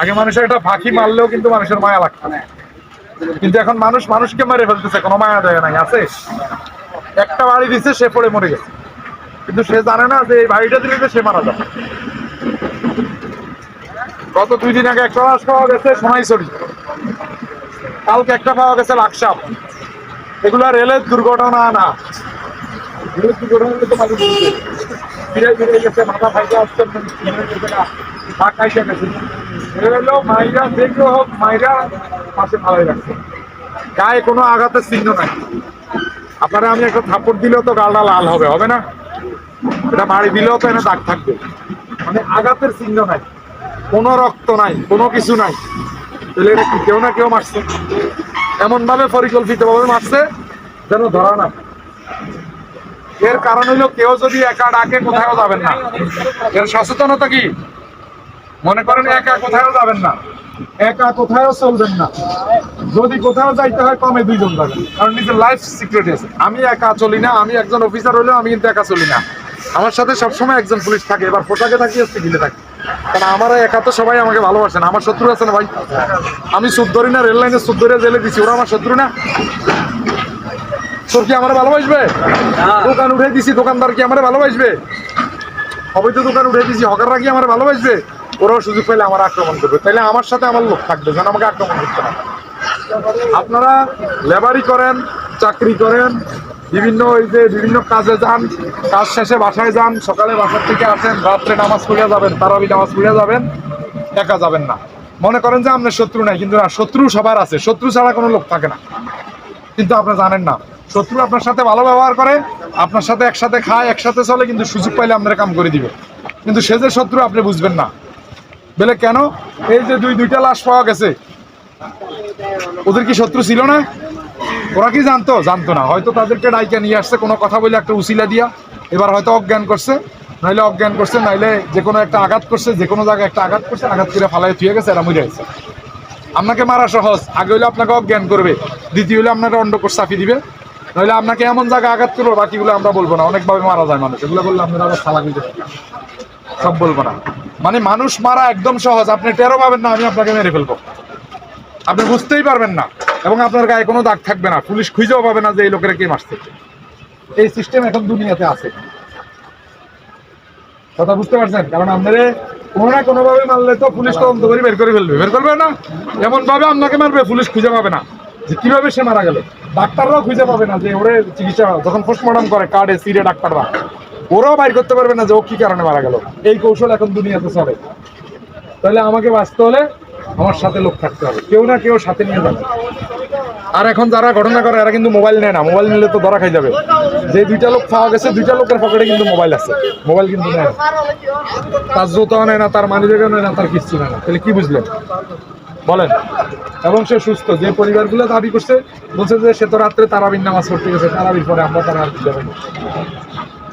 আগে মানুষের একটা ফাঁকি মারলেও কিন্তু মানুষের মায়া লাগতো না। কিন্তু এখন মানুষ মানুষকে মেরে ফেলতেছে, কোনো মায়া দেয় নাই, আছে? একটা বাড়ি দিচ্ছে সে পড়ে মরে গেছে। কিন্তু সে জানে না যে এই বাড়িটা দিলে সে মারা যাবে। গত দুই দিন আগে একটা লাশ পাওয়া গেছে, সোনাইছড়ি। কালকে একটা পাওয়া গেছে লাকসাপ এগুলো রেলের দুর্ঘটনা না। গেছে মাথা দেখল হোক গায়ে কোনো আঘাতের চিহ্ন নাই আপনারা আমি একটা থাপ্পড় দিলেও তো গালটা লাল হবে হবে না এটা বাড়ি দিলেও তো এনে দাগ থাকবে মানে আঘাতের চিহ্ন নাই কোনো রক্ত নাই কোনো কিছু নাই তাহলে এটা কেউ না কেউ মারছে এমন ভাবে পরিকল্পিত ভাবে মারছে যেন ধরা না এর কারণ হইল কেউ যদি একা ডাকে কোথাও যাবেন না। এর সচেতনতা কি? মনে করেন একা কোথাও যাবেন না। একা কোথাও চলবেন না। যদি কোথাও যাইতে হয়, কমে দুইজন যাবেন। কারণ নিজের লাইফ সিক্রেট আছে। আমি একা চলি না, আমি একজন অফিসার হলেও আমি কিন্তু একা চলি না। আমার সাথে সবসময় একজন পুলিশ থাকে। এবার পোশাকে থাকি সিভিলে থাকি। কারণ আমার একা তো সবাই আমাকে ভালোবাসে না। আমার শত্রু আছে না ভাই? আমি সুদ ধরি না রেল লাইনে সুদ জেলে দিছি। ওরা আমার শত্রু না? তোর কি আমার ভালোবাসবে? দোকান উঠে দিছি দোকানদার কি আমার ভালোবাসবে? অবৈধ দোকান উঠে দিছি হকাররা কি আমার ভালোবাসবে? ওরাও সুযোগ পেলে আমার আক্রমণ করবে। তাহলে আমার সাথে আমার লোক থাকবে যেন আমাকে আক্রমণ করতে না আপনারা লেবারি করেন চাকরি করেন বিভিন্ন ওই যে বিভিন্ন কাজে যান কাজ শেষে বাসায় যান সকালে বাসার থেকে আসেন রাত্রে নামাজ পড়িয়া যাবেন তারাবি নামাজ পড়িয়া যাবেন একা যাবেন না। মনে করেন যে আপনার শত্রু নাই কিন্তু না শত্রু সবার আছে শত্রু ছাড়া কোনো লোক থাকে না। কিন্তু আপনি জানেন না শত্রু আপনার সাথে ভালো ব্যবহার করে, আপনার সাথে একসাথে খায়, একসাথে চলে, কিন্তু সুযোগ পাইলে আপনার কাম করে দিবে। কিন্তু সে যে শত্রু, আপনি বুঝবেন না। বলে কেন? এই যে দুই, দুইটা লাশ পাওয়া গেছে। ওদের কি শত্রু ছিল না? ওরা কি জানতো? জানতো না। হয়তো তাদেরকে ডাইকে নিয়ে আসছে, কোনো কথা বলে একটা উসিলা দিয়া। এবার হয়তো অজ্ঞান করছে। নাইলে অজ্ঞান করছে, নাইলে যে কোনো একটা আঘাত করছে, যে কোনো জায়গায় একটা আঘাত করছে, আঘাত করে ফালাই থুয়ে গেছে, এরা মরে গেছে। আপনাকে মারা সহজ। আগে হইলে আপনাকে অজ্ঞান করবে। দ্বিতীয় হলে আপনাকে অন্ডকোষ চাপি দিবে। নইলে আপনাকে এমন জায়গায় আঘাত করব, বাকিগুলো আমরা বলব না। অনেকভাবে মারা যায় মানুষ। এগুলো বললে আপনারা আবার সালা দিতে সব বলব না। মানে মানুষ মারা একদম সহজ। আপনি টেরো পাবেন না, আমি আপনাকে মেরে ফেলব। আপনি বুঝতেই পারবেন না। এবং আপনার গায়ে কোনো দাগ থাকবে না। পুলিশ খুঁজেও পাবে না যে এই লোকেরা কে মারছে। এই সিস্টেম এখন দুনিয়াতে আছে। কথা বুঝতে পারছেন? কারণ আপনারে কোনো না কোনোভাবে মারলে তো পুলিশ তদন্ত করে বের করে ফেলবে। বের করবে না? এমন ভাবে আপনাকে মারবে, পুলিশ খুঁজে পাবে না। যে কীভাবে সে মারা গেল। ডাক্তাররাও খুঁজে পাবে না যে ওরে চিকিৎসা যখন পোস্টমর্টম করে কার্ডে সিরে ডাক্তাররা, ওরাও বাইর করতে পারবে না যে ও কি কারণে মারা গেল। এই কৌশল এখন দুনিয়াতে চলে। তাহলে আমাকে বাঁচতে হলে আমার সাথে লোক থাকতে হবে। কেউ না কেউ সাথে নিয়ে যাবে। আর এখন যারা ঘটনা করে, এরা কিন্তু মোবাইল নেয় না। মোবাইল নিলে তো ধরা খাই যাবে। যে দুইটা লোক পাওয়া গেছে, দুইটা লোকের পকেটে কিন্তু মোবাইল আছে। মোবাইল কিন্তু নেয় না। তার জুতাও নেয় না, তার মানি নেয় না, তার কিচ্ছু নেয় না। তাহলে কি বুঝলেন? বলেন। এবং সে সুস্থ, যে পরিবারগুলো দাবি করছে, বলছে যে সে তো রাত্রে তারাবির নামাজ পড়তে গেছে, তারাবির পরে আমরা তারা যাব